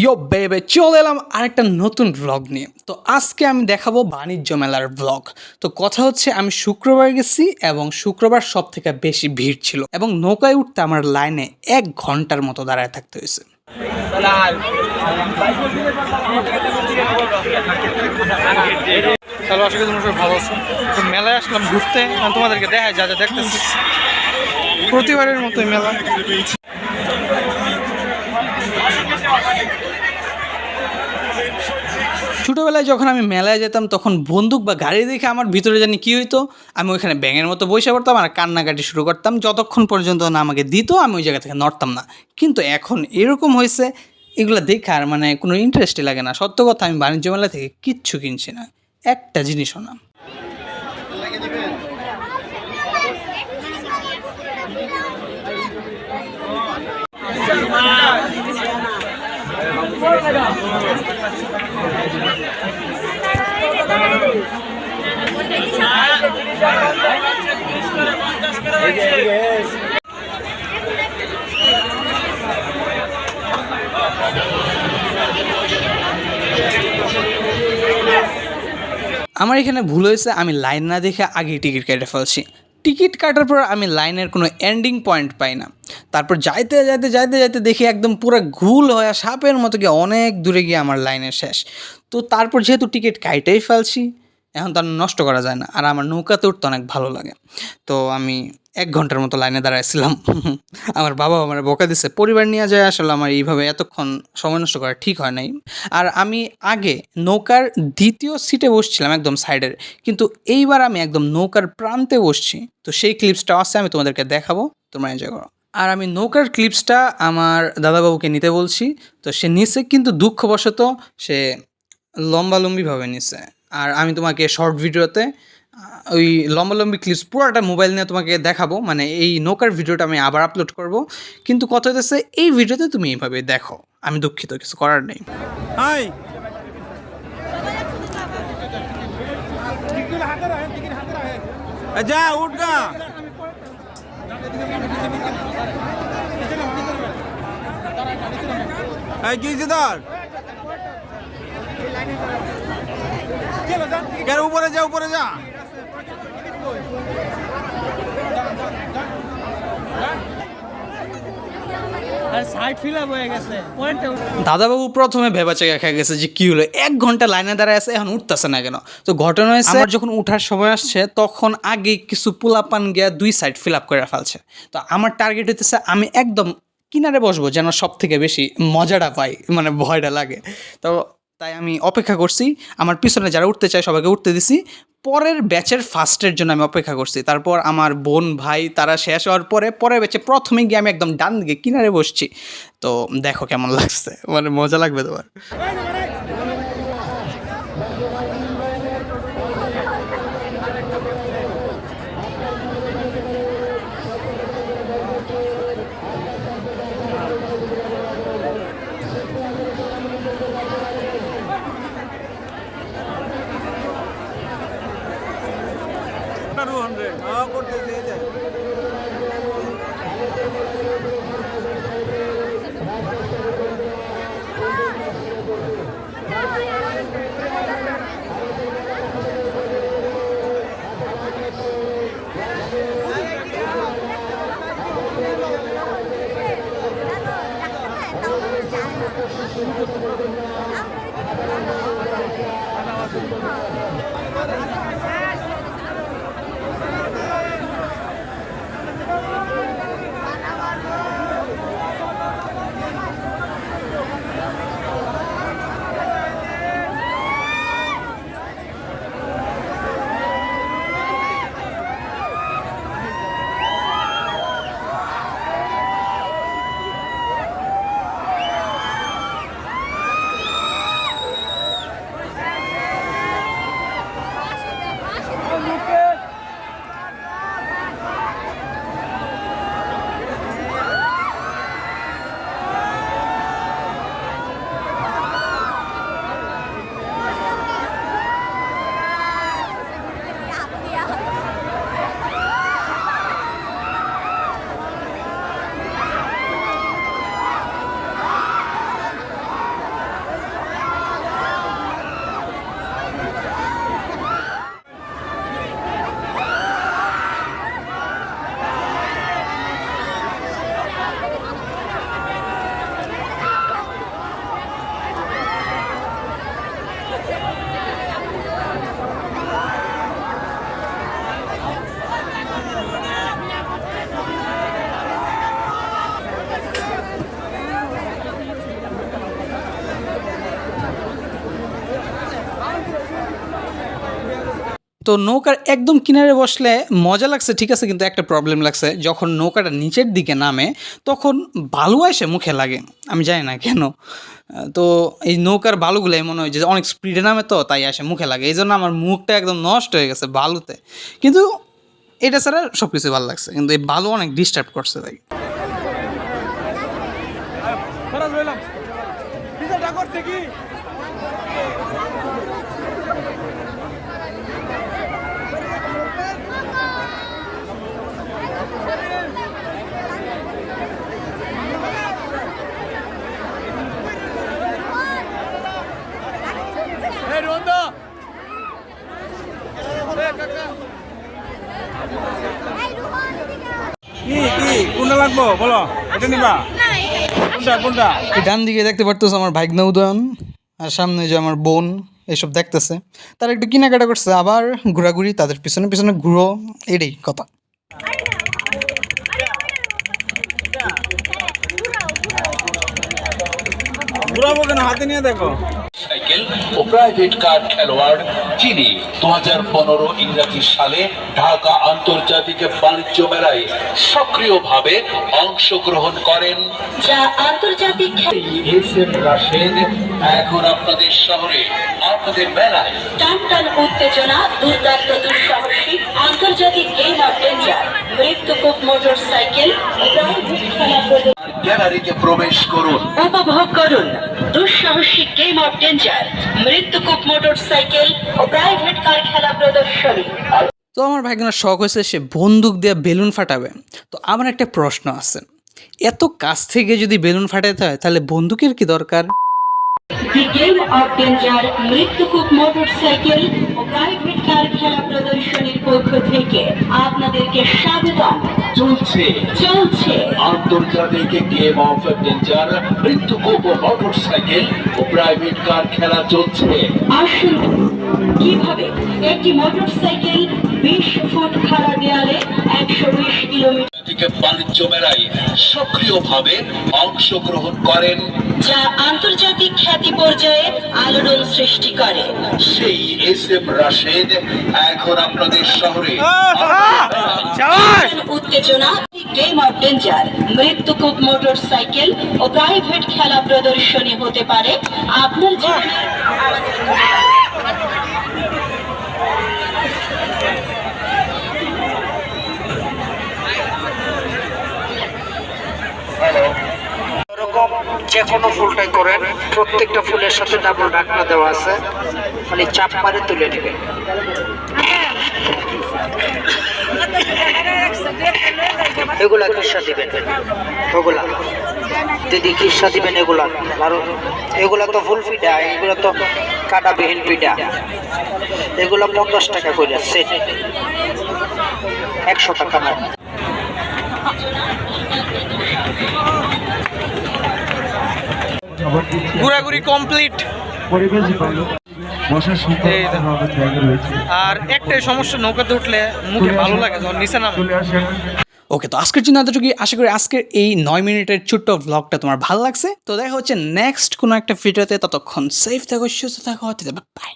ইয়ো বেবে চলে এলাম আরেকটা নতুন ব্লগ নিয়ে। তো আজকে আমি দেখাবো বাণিজ্য মেলার ব্লগ তো কথা হচ্ছে, আমি শুক্রবার গেছি এবং শুক্রবার সব থেকে বেশি ভিড় ছিল এবং নৌকায় উঠতে আমার লাইনে এক ঘণ্টার মতো দাঁড়ায় থাকতে হয়েছে। ভালো তো মেলায় আসলাম ঘুরতে তোমাদেরকে দেখাই যা যা দেখতেছি। প্রতিবারের মতোই মেলা। ছোটোবেলায় যখন আমি মেলায় যেতাম, তখন বন্দুক বা গাড়ি দেখে আমার ভিতরে জানি কী হইতো? আমি ওইখানে ব্যাঙের মতো বসে পড়তাম আর কান্নাকাটি শুরু করতাম। যতক্ষণ পর্যন্ত না আমাকে দিত, আমি ওই জায়গা থেকে নড়তাম না। কিন্তু এখন এরকম হয়েছে, এগুলো দেখে আর মানে কোনো ইন্টারেস্টই লাগে না। সত্য কথা, আমি বাণিজ্য মেলা থেকে কিচ্ছু কিনছি না। একটা জিনিসও না। আমার এখানে ভুল হয়েছে আমি লাইন না দেখে আগেই টিকিট কেটে ফেলছি। টিকিট কাটার পর আমি লাইনের কোনো এন্ডিং পয়েন্ট পাই না। তারপর যাইতে যাইতে যাইতে যাইতে দেখি একদম পুরো ঘুল হয়ে সাপের মতো গিয়ে অনেক দূরে গিয়ে আমার লাইনের শেষ। তো তারপর যেহেতু টিকিট কাইটেই ফেলছি, এখন তার নষ্ট করা যায় না, আর আমার নৌকাতে উঠতে অনেক ভালো লাগে। তো আমি এক ঘণ্টার মতো লাইনে দাঁড়াইছিলাম। আমার বাবা আমার বকা দিছে, পরিবার নিয়ে যায় আসলে আমার এইভাবে এতক্ষণ সময় নষ্ট করা ঠিক হয় নাই। আর আমি আগে নৌকার দ্বিতীয় সিটে বসছিলাম একদম সাইডের কিন্তু এইবার আমি একদম নৌকার প্রান্তে বসছি। তো সেই ক্লিপসটা আছে, আমি তোমাদেরকে দেখাবো, তোমরা এনজয় করো। আর আমি নৌকার ক্লিপসটা আমার দাদাবাবুকে নিতে বলছি, তো সে নিছে কিন্তু দুঃখবশত সে লম্বালম্বিভাবে নিছে। আর আমি তোমাকে শর্ট ভিডিওতে ওই লম্বালম্বি ক্লিপস পুরোটা মোবাইল নিয়ে তোমাকে দেখাবো। মানে এই নৌকার ভিডিওটা আমি আবার আপলোড করব। কিন্তু কথা হচ্ছে এই ভিডিওতে তুমি এইভাবে দেখো। আমি দুঃখিত কিছু করার নেই। হাই! যা উঠ গা! এই উপরে যা উপরে যা আর সাইড ফিল আপ হয়ে গেছে পয়েন্টটা দাদাবাবু প্রথমে ভেবা চেকা খেয়ে গেছে যে কি হলো। এক ঘণ্টা লাইনে দাঁড়ায় আছে এখন উঠতেছে না কেন? তো ঘটনা হয়েছে আমার যখন উঠার সময় আসছে তখন আগে কিছু পোলাপান গিয়া দুই সাইড ফিল আপ করে ফেলছে। তো আমার টার্গেট হইতেছে আমি একদম কিনারে বসবো যেন সব থেকে বেশি মজাটা পাই মানে ভয়টা লাগে। তো তাই আমি অপেক্ষা করছি। আমার পিছনে যারা উঠতে চায় সবাইকে উঠতে দিছি। পরের ব্যাচের ফার্স্টের জন্য আমি অপেক্ষা করছি। তারপর আমার বোন, ভাই, তারা শেষ হওয়ার পরে পরের ব্যাচে প্রথমে গিয়ে আমি একদম ডান দিকে কিনারে বসছি। তো দেখো কেমন লাগছে। মানে মজা লাগবে তোমার। করতেছে এই যে। তো নৌকার একদম কিনারে বসলে মজা লাগছে, ঠিক আছে, কিন্তু একটা প্রবলেম লাগছে। যখন নৌকাটা নিচের দিকে নামে, তখন বালু এসে মুখে লাগে। আমি জানি না কেন। তো এই নৌকার বালুগুলো মনে হয় যে অনেক স্পিডে নামে তো, তাই আসে মুখে লাগে। এই জন্য আমার মুখটা একদম নষ্ট হয়ে গেছে বালুতে। কিন্তু এটা ছাড়া সব কিছু ভালো লাগছে। কিন্তু এই বালু অনেক ডিস্টার্ব করছে তাই এই রোন্দা এই কাকা কি কি কোনটা লাগবো? বলো এটা নিবা। কোনটা কোনটা? ডান দিকে দেখতে পারতেছে আমার ভাগ্না উদয়ন আর সামনে যে আমার বোন এসব দেখতেছে। তারা একটু কেনাকাটা করছে আবার ঘোরাঘুরি তাদের পিছনে পিছনে ঘুরো এটাই কথা। ঘুরাবো কেন? হাতে নিয়ে দেখো। সাইকেল ও প্রাইভেট কার খেলোয়াড় দু হাজার পনেরো ইংরাজি সালে ঢাকা আন্তর্জাতিক বাণিজ্য মেলায় সক্রিয়ভাবে অংশগ্রহণ করেন। যা আন্তর্জাতিক এস এম রাশেদ এখন আপনাদের শহরে। আপনাদের মেলায় টান টান উত্তেজনা দুর্দান্ত দুঃসাহসিক আন্তর্জাতিক গেম অফ ডেঞ্জার মৃত্যুকূপ মোটর সাইকেল গ্যালারিতে প্রবেশ করুন। উপভোগ করুন দুঃসাহসিক গেম অফ ডেঞ্জার মৃত্যুকূপ মোটর সাইকেল ও প্রাইভেট খেলা প্রদর্শনী। তো আমার ভাগ্নের শখ হয়েছে সে বন্দুক দিয়ে বেলুন ফাটাবে। তো আমার একটা প্রশ্ন আছে। এত কাছ থেকে যদি বেলুন ফাটাতে হয় তাহলে বন্দুকের কি দরকার? ও প্রাইভেট কার খেলা প্রদর্শনীর পক্ষ থেকে। চলছে। চলছে। আন্তর্জাতিক গেম অফ ডেঞ্জার সাইকেল ও প্রাইভেট কার খেলা চলছে। আসুন কীভাবে একটি মোটরসাইকেল বিশ ফুট খাড়া দেয়ালে একশো বিশ কিলোমিটার থেকে বাণিজ্য মেলায় সক্রিয়ভাবে অংশগ্রহণ করেন। যা আন্তর্জাতিক খ্যাতি পর্যায়ে আলোড়ন সৃষ্টি করে। সেই এস এম রাশেদ এখন আপনাদের শহরে। উত্তেজনা গেম অফ ডেঞ্জার মৃত্যুকূপ মোটরসাইকেল ও প্রাইভেট খেলা প্রদর্শনী হতে পারে। আপনার জীবনে এরকম যে কোনো ফুলটাই করেন। প্রত্যেকটা ফুলের সাথে ডাবল ঢাকনা দেওয়া আছে। মানে চাপ মারে তুলে নেবেন এগুলা কিসা দিবেন। ওগুলা। দিদি কিসা দিবেন এগুলা। আর এগুলা তো ফুল পিঠা, এগুলা তো কাটাবিহীন পিঠা। এগুলা পঞ্চাশ টাকা করে সেট একশো টাকা না ঘোরাঘুরি কমপ্লিট পরিবেশ ভালো। আর একটাই সমস্যা নৌকাতে উঠলে মুখে ভালো লাগে যখন নিচে নামে ওকে তো আজকের জন্য এতটুকুই। আশা করি আজকের এই নয় মিনিটের ছোট্ট ভ্লগটা তোমার ভালো লাগছে। তো দেখা হচ্ছে নেক্সট কোনো একটা ভিডিওতে ততক্ষণ সেফ থাকো সুস্থ থাকো বাই